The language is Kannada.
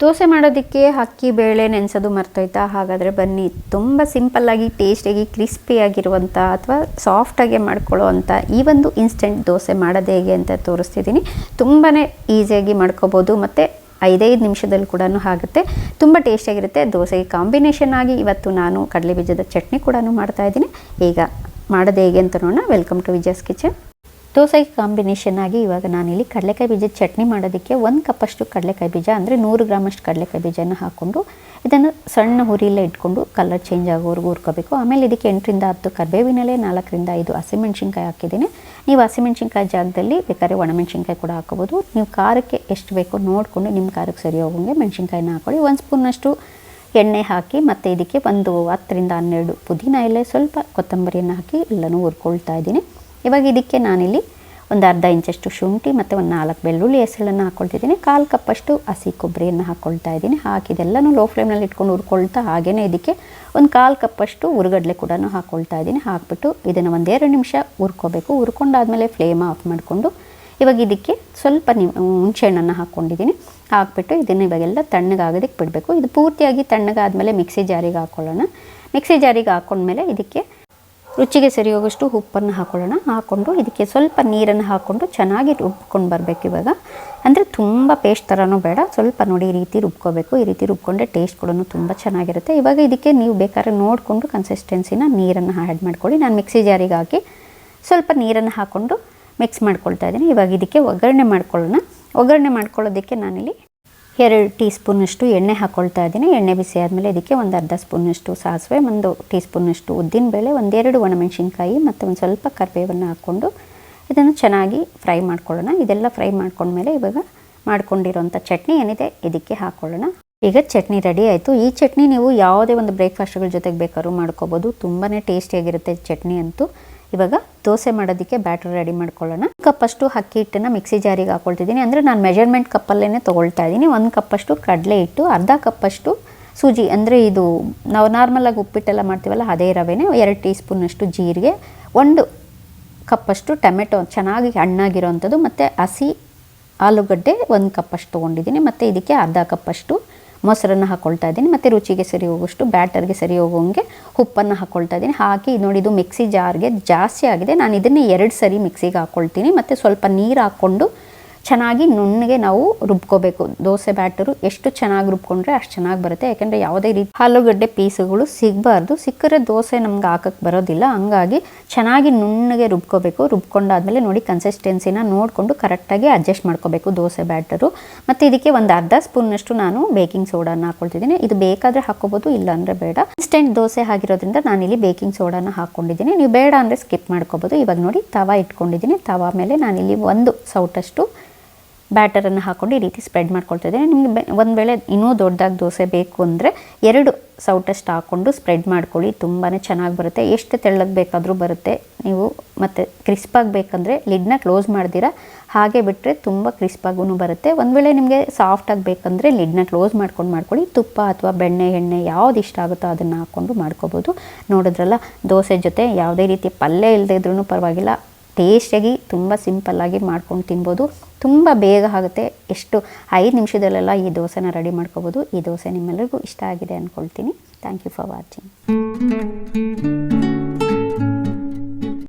ದೋಸೆ ಮಾಡೋದಕ್ಕೆ ಅಕ್ಕಿ, ಬೇಳೆ ನೆನೆಸೋದು ಮರ್ತೋಯ್ತಾ? ಹಾಗಾದರೆ ಬನ್ನಿ, ತುಂಬ ಸಿಂಪಲ್ಲಾಗಿ ಟೇಸ್ಟಿಯಾಗಿ ಕ್ರಿಸ್ಪಿಯಾಗಿರುವಂಥ ಅಥವಾ ಸಾಫ್ಟಾಗಿ ಮಾಡ್ಕೊಳ್ಳೋ ಅಂಥ ಈ ಒಂದು ಇನ್ಸ್ಟೆಂಟ್ ದೋಸೆ ಮಾಡೋದು ಹೇಗೆ ಅಂತ ತೋರಿಸ್ತಿದ್ದೀನಿ. ತುಂಬಾ ಈಸಿಯಾಗಿ ಮಾಡ್ಕೋಬೋದು, ಮತ್ತು ಐದೈದು ನಿಮಿಷದಲ್ಲಿ ಕೂಡ ಆಗುತ್ತೆ. ತುಂಬ ಟೇಸ್ಟಿಯಾಗಿರುತ್ತೆ ದೋಸೆಗೆ ಕಾಂಬಿನೇಷನ್ ಆಗಿ ಇವತ್ತು ನಾನು ಕಡಲೆ ಬೀಜದ ಚಟ್ನಿ ಕೂಡ ಮಾಡ್ತಾಯಿದ್ದೀನಿ ಈಗ ಮಾಡೋದು ಹೇಗೆ ಅಂತ ನೋಡೋಣ. ವೆಲ್ಕಮ್ ಟು ವಿಜಯಸ್ ಕಿಚನ್ ದೋಸೆಗೆ ಕಾಂಬಿನೇಷನ್ ಆಗಿ ಇವಾಗ ನಾನಿಲ್ಲಿ ಕಡಲೆಕಾಯಿ ಬೀಜದ ಚಟ್ನಿ ಮಾಡೋದಕ್ಕೆ ಒಂದು ಕಪ್ಪಷ್ಟು ಕಡಲೆಕಾಯಿ ಬೀಜ, ಅಂದರೆ ನೂರು ಗ್ರಾಮಷ್ಟು ಕಡಲೆಕಾಯಿ ಬೀಜನ ಹಾಕ್ಕೊಂಡು ಇದನ್ನು ಸಣ್ಣ ಹುರಿಯಲ್ಲೇ ಇಟ್ಕೊಂಡು ಕಲರ್ ಚೇಂಜ್ ಆಗೋವರೆಗೂ ಹುರ್ಕೋಬೇಕು. ಆಮೇಲೆ ಇದಕ್ಕೆ ಎಂಟರಿಂದ ಹತ್ತು ಕರಿಬೇವಿನಲ್ಲೇ ನಾಲ್ಕರಿಂದ ಐದು ಹಸಿಮೆಣ್ಸಿನ್ಕಾಯಿ ಹಾಕಿದ್ದೀನಿ. ನೀವು ಹಸಿಮೆಣ್ಸಿನ್ಕಾಯಿ ಜಾಗದಲ್ಲಿ ಬೇಕಾದ್ರೆ ಒಣಮೆಣ್ಸಿನ್ಕಾಯಿ ಕೂಡ ಹಾಕೋಬೋದು ನೀವು ಖಾರಕ್ಕೆ ಎಷ್ಟು ಬೇಕೋ ನೋಡಿಕೊಂಡು ನಿಮ್ಮ ಖಾರಕ್ಕೆ ಸರಿ ಹೋಗೋಂಗೆ ಮೆಣಸಿನ್ಕಾಯಿನ ಹಾಕೊಳ್ಳಿ. ಒಂದು ಸ್ಪೂನಷ್ಟು ಎಣ್ಣೆ ಹಾಕಿ ಮತ್ತು ಇದಕ್ಕೆ ಒಂದು ಹತ್ತರಿಂದ ಹನ್ನೆರಡು ಪುದೀನ ಎಲೆ, ಸ್ವಲ್ಪ ಕೊತ್ತಂಬರಿಯನ್ನು ಹಾಕಿ ಎಲ್ಲನೂ ಹುರ್ಕೊಳ್ತಾ ಇದ್ದೀನಿ. ಇವಾಗ ಇದಕ್ಕೆ ನಾನಿಲ್ಲಿ ಒಂದು ಅರ್ಧ ಇಂಚಷ್ಟು ಶುಂಠಿ ಮತ್ತು ಒಂದು ನಾಲ್ಕು ಬೆಳ್ಳುಳ್ಳಿ ಹೆಸಳನ್ನು ಹಾಕ್ಕೊಳ್ತಿದ್ದೀನಿ ಕಾಲು ಕಪ್ಪಷ್ಟು ಹಸಿ ಕೊಬ್ಬರಿಯನ್ನು ಹಾಕ್ಕೊಳ್ತಾ ಇದ್ದೀನಿ. ಹಾಕಿದೆಲ್ಲನೂ ಲೋ ಫ್ಲೇಮ್ನಲ್ಲಿ ಇಟ್ಕೊಂಡು ಹುರ್ಕೊಳ್ತಾ ಹಾಗೇ ಇದಕ್ಕೆ ಒಂದು ಕಾಲು ಕಪ್ಪಷ್ಟು ಉರುಗಡ್ಲೆ ಕೂಡ ಹಾಕ್ಕೊಳ್ತಾ ಇದ್ದೀನಿ. ಹಾಕ್ಬಿಟ್ಟು ಇದನ್ನು ಒಂದೆರಡು ನಿಮಿಷ ಹುರ್ಕೋಬೇಕು. ಹುರ್ಕೊಂಡಾದಮೇಲೆ ಫ್ಲೇಮ್ ಆಫ್ ಮಾಡಿಕೊಂಡು ಇವಾಗ ಇದಕ್ಕೆ ಸ್ವಲ್ಪ ನಿ ಹುಣಸೆಹಣ್ಣನ್ನು ಹಾಕ್ಕೊಂಡಿದ್ದೀನಿ. ಹಾಕ್ಬಿಟ್ಟು ಇದನ್ನು ಇವಾಗೆಲ್ಲ ತಣ್ಣಗಾಗೋದಕ್ಕೆ ಬಿಡಬೇಕು. ಇದು ಪೂರ್ತಿಯಾಗಿ ತಣ್ಣಗಾದ್ಮೇಲೆ ಮಿಕ್ಸಿ ಜಾರಿಗೆ ಹಾಕ್ಕೊಳ್ಳೋಣ ಮಿಕ್ಸಿ ಜಾರಿಗೆ ಹಾಕ್ಕೊಂಡ್ಮೇಲೆ ಇದಕ್ಕೆ ರುಚಿಗೆ ಸರಿ ಹೋಗೋಷ್ಟು ಉಪ್ಪನ್ನು ಹಾಕೊಳ್ಳೋಣ. ಹಾಕ್ಕೊಂಡು ಇದಕ್ಕೆ ಸ್ವಲ್ಪ ನೀರನ್ನು ಹಾಕ್ಕೊಂಡು ಚೆನ್ನಾಗಿ ರುಬ್ಕೊಂಡು ಬರಬೇಕು ಇವಾಗ. ಅಂದರೆ ತುಂಬ ಪೇಸ್ಟ್ ಥರನೂ ಬೇಡ. ಸ್ವಲ್ಪ ನೋಡಿ ಈ ರೀತಿ ರುಬ್ಕೋಬೇಕು. ಈ ರೀತಿ ರುಬ್ಕೊಂಡ್ರೆ ಟೇಸ್ಟ್ ಕೂಡ ತುಂಬ ಚೆನ್ನಾಗಿರುತ್ತೆ. ಇವಾಗ ಇದಕ್ಕೆ ನೀವು ಬೇಕಾದ್ರೆ ನೋಡಿಕೊಂಡು ಕನ್ಸಿಸ್ಟೆನ್ಸಿನ ನೀರನ್ನು ಆ್ಯಡ್ ಮಾಡ್ಕೊಳ್ಳಿ. ನಾನು ಮಿಕ್ಸಿ ಜಾರಿಗೆ ಹಾಕಿ ಸ್ವಲ್ಪ ನೀರನ್ನು ಹಾಕ್ಕೊಂಡು ಮಿಕ್ಸ್ ಮಾಡ್ಕೊಳ್ತಾ ಇದ್ದೀನಿ. ಇವಾಗ ಇದಕ್ಕೆ ಒಗ್ಗರಣೆ ಮಾಡ್ಕೊಳ್ಳೋಣ. ಒಗ್ಗರಣೆ ಮಾಡ್ಕೊಳ್ಳೋದಕ್ಕೆ ನಾನಿಲ್ಲಿ ಎರಡು ಟೀ ಸ್ಪೂನಷ್ಟು ಎಣ್ಣೆ ಹಾಕ್ಕೊಳ್ತಾ ಇದ್ದೀನಿ. ಎಣ್ಣೆ ಬಿಸಿ ಆದಮೇಲೆ ಇದಕ್ಕೆ ಒಂದು ಅರ್ಧ ಸ್ಪೂನಷ್ಟು ಸಾಸಿವೆ, ಒಂದು ಟೀ ಸ್ಪೂನಷ್ಟು ಉದ್ದಿನಬೇಳೆ ಒಂದೆರಡು ಒಣಮೆಣಸಿನ್ಕಾಯಿ ಮತ್ತು ಒಂದು ಸ್ವಲ್ಪ ಕರಿಬೇವನ್ನು ಹಾಕ್ಕೊಂಡು ಇದನ್ನು ಚೆನ್ನಾಗಿ ಫ್ರೈ ಮಾಡ್ಕೊಳ್ಳೋಣ. ಇದೆಲ್ಲ ಫ್ರೈ ಮಾಡ್ಕೊಂಡ್ಮೇಲೆ ಇವಾಗ ಮಾಡ್ಕೊಂಡಿರೋಂಥ ಚಟ್ನಿ ಏನಿದೆ ಇದಕ್ಕೆ ಹಾಕ್ಕೊಳ್ಳೋಣ ಈಗ ಚಟ್ನಿ ರೆಡಿ ಆಯಿತು. ಈ ಚಟ್ನಿ ನೀವು ಯಾವುದೇ ಒಂದು ಬ್ರೇಕ್ಫಾಸ್ಟ್ಗಳ ಜೊತೆಗೆ ಬೇಕಾದ್ರೂ ಮಾಡ್ಕೋಬೋದು. ತುಂಬಾ ಟೇಸ್ಟಿಯಾಗಿರುತ್ತೆ ಚಟ್ನಿ ಅಂತೂ. ಇವಾಗ ದೋಸೆ ಮಾಡೋದಕ್ಕೆ ಬ್ಯಾಟರ್ ರೆಡಿ ಮಾಡ್ಕೊಳ್ಳೋಣ. ಕಪ್ಪಷ್ಟು ಅಕ್ಕಿ ಹಿಟ್ಟನ್ನು ಮಿಕ್ಸಿ ಜಾರಿಗೆ ಹಾಕೊಳ್ತಿದ್ದೀನಿ. ಅಂದರೆ ನಾನು ಮೆಜರ್ಮೆಂಟ್ ಕಪ್ಪಲ್ಲೇ ತೊಗೊಳ್ತಾ ಇದ್ದೀನಿ. ಒಂದು ಕಪ್ಪಷ್ಟು ಕಡಲೆ ಹಿಟ್ಟು, ಅರ್ಧ ಕಪ್ಪಷ್ಟು ಸೂಜಿ. ಅಂದರೆ ಇದು ನಾವು ನಾರ್ಮಲಾಗಿ ಉಪ್ಪಿಟ್ಟೆಲ್ಲ ಮಾಡ್ತೀವಲ್ಲ ಅದೇ ರವೆನೇ, ಎರಡು ಟೀ ಸ್ಪೂನಷ್ಟು ಜೀರಿಗೆ, ಒಂದು ಕಪ್ಪಷ್ಟು ಟೊಮೆಟೊ ಚೆನ್ನಾಗಿ ಹಣ್ಣಾಗಿರೋವಂಥದ್ದು ಮತ್ತು ಹಸಿ ಆಲೂಗಡ್ಡೆ ಒಂದು ಕಪ್ಪಷ್ಟು ತೊಗೊಂಡಿದ್ದೀನಿ. ಮತ್ತು ಇದಕ್ಕೆ ಅರ್ಧ ಕಪ್ಪಷ್ಟು ಮೊಸರನ್ನು ಹಾಕ್ಕೊಳ್ತಾ ಇದ್ದೀನಿ. ಮತ್ತು ರುಚಿಗೆ ಸರಿ ಹೋಗೋಷ್ಟು ಬ್ಯಾಟರ್ಗೆ ಸರಿ ಹೋಗೋಂಗೆ ಉಪ್ಪನ್ನು ಹಾಕ್ಕೊಳ್ತಾ ಇದ್ದೀನಿ. ಹಾಕಿ ನೋಡಿ ಇದು ಮಿಕ್ಸಿ ಜಾರ್ಗೆ ಜಾಸ್ತಿ ಆಗಿದೆ. ನಾನು ಇದನ್ನೇ ಎರಡು ಸರಿ ಮಿಕ್ಸಿಗೆ ಹಾಕ್ಕೊಳ್ತೀನಿ ಮತ್ತು ಸ್ವಲ್ಪ ನೀರು ಹಾಕ್ಕೊಂಡು ಚೆನ್ನಾಗಿ ನುಣ್ಣಗೆ ನಾವು ರುಬ್ಕೋಬೇಕು. ದೋಸೆ ಬ್ಯಾಟರು ಎಷ್ಟು ಚೆನ್ನಾಗಿ ರುಬ್ಕೊಂಡ್ರೆ ಅಷ್ಟು ಚೆನ್ನಾಗಿ ಬರುತ್ತೆ. ಯಾಕೆಂದರೆ ಯಾವುದೇ ರೀತಿ ಆಲೂಗಡ್ಡೆ ಪೀಸುಗಳು ಸಿಗಬಾರ್ದು. ಸಿಕ್ಕರೆ ದೋಸೆ ನಮ್ಗೆ ಹಾಕಕ್ಕೆ ಬರೋದಿಲ್ಲ. ಹಂಗಾಗಿ ಚೆನ್ನಾಗಿ ನುಣ್ಣಗೆ ರುಬ್ಕೋಬೇಕು. ರುಬ್ಕೊಂಡಾದ್ಮೇಲೆ ನೋಡಿ ಕನ್ಸಿಸ್ಟೆನ್ಸಿನ ನೋಡಿಕೊಂಡು ಕರೆಕ್ಟಾಗಿ ಅಡ್ಜಸ್ಟ್ ಮಾಡ್ಕೋಬೇಕು ದೋಸೆ ಬ್ಯಾಟರು. ಮತ್ತು ಇದಕ್ಕೆ ಒಂದು ಅರ್ಧ ಸ್ಪೂನ್ನಷ್ಟು ನಾನು ಬೇಕಿಂಗ್ ಸೋಡಾನ ಹಾಕ್ಕೊಳ್ತಿದ್ದೀನಿ ಇದು ಬೇಕಾದರೆ ಹಾಕೋಬೋದು ಇಲ್ಲ ಅಂದರೆ ಬೇಡ. ಇನ್ಸ್ಟೆಂಟ್ ದೋಸೆ ಆಗಿರೋದ್ರಿಂದ ನಾನಿಲ್ಲಿ ಬೇಕಿಂಗ್ ಸೋಡಾನ ಹಾಕ್ಕೊಂಡಿದ್ದೀನಿ. ನೀವು ಬೇಡ ಅಂದರೆ ಸ್ಕಿಪ್ ಮಾಡ್ಕೋಬೋದು. ಇವಾಗ ನೋಡಿ ತವಾ ಇಟ್ಕೊಂಡಿದ್ದೀನಿ. ತವಾ ಮೇಲೆ ನಾನಿಲ್ಲಿ ಒಂದು ಸೌಟಷ್ಟು ಬ್ಯಾಟರನ್ನು ಹಾಕ್ಕೊಂಡು ಈ ರೀತಿ ಸ್ಪ್ರೆಡ್ ಮಾಡ್ಕೊಳ್ತಾ ಇದ್ದೀನಿ. ನಿಮಗೆ ಒಂದು ವೇಳೆ ಇನ್ನೂ ದೊಡ್ಡದಾಗಿ ದೋಸೆ ಬೇಕು ಅಂದರೆ ಎರಡು ಸೌಟಷ್ಟು ಹಾಕ್ಕೊಂಡು ಸ್ಪ್ರೆಡ್ ಮಾಡ್ಕೊಳ್ಳಿ. ತುಂಬಾ ಚೆನ್ನಾಗಿ ಬರುತ್ತೆ. ಎಷ್ಟು ತೆಳ್ಳಗೆ ಬೇಕಾದರೂ ಬರುತ್ತೆ. ನೀವು ಮತ್ತು ಕ್ರಿಸ್ಪಾಗಿ ಬೇಕಂದರೆ ಲಿಡ್ನ ಕ್ಲೋಸ್ ಮಾಡ್ದಿರ. ಹಾಗೆ ಬಿಟ್ಟರೆ ತುಂಬ ಕ್ರಿಸ್ಪಾಗೂ ಬರುತ್ತೆ. ಒಂದು ವೇಳೆ ನಿಮಗೆ ಸಾಫ್ಟಾಗಿ ಬೇಕಂದರೆ ಲಿಡ್ನ ಕ್ಲೋಸ್ ಮಾಡ್ಕೊಂಡು ಮಾಡ್ಕೊಳ್ಳಿ. ತುಪ್ಪ ಅಥವಾ ಬೆಣ್ಣೆ, ಎಣ್ಣೆ ಯಾವ್ದು ಇಷ್ಟ ಆಗುತ್ತೋ ಅದನ್ನು ಹಾಕ್ಕೊಂಡು ಮಾಡ್ಕೋಬೋದು. ನೋಡಿದ್ರಲ್ಲ, ದೋಸೆ ಜೊತೆ ಯಾವುದೇ ರೀತಿ ಪಲ್ಯ ಇಲ್ಲದೇ ಇದ್ರೂ ಪರವಾಗಿಲ್ಲ. ಟೇಸ್ಟಾಗಿ ತುಂಬ ಸಿಂಪಲ್ಲಾಗಿ ಮಾಡ್ಕೊಂಡು ತಿನ್ಬೋದು. ತುಂಬ ಬೇಗ ಆಗುತ್ತೆ. ಎಷ್ಟು ಐದು ನಿಮಿಷದಲ್ಲೆಲ್ಲ ಈ ದೋಸೆನ ರೆಡಿ ಮಾಡ್ಕೋಬೋದು. ಈ ದೋಸೆ ನಿಮ್ಮೆಲ್ಲರಿಗೂ ಇಷ್ಟ ಆಗಿದೆ ಅಂದ್ಕೊಳ್ತೀನಿ ಥ್ಯಾಂಕ್ ಯು ಫಾರ್ ವಾಚಿಂಗ್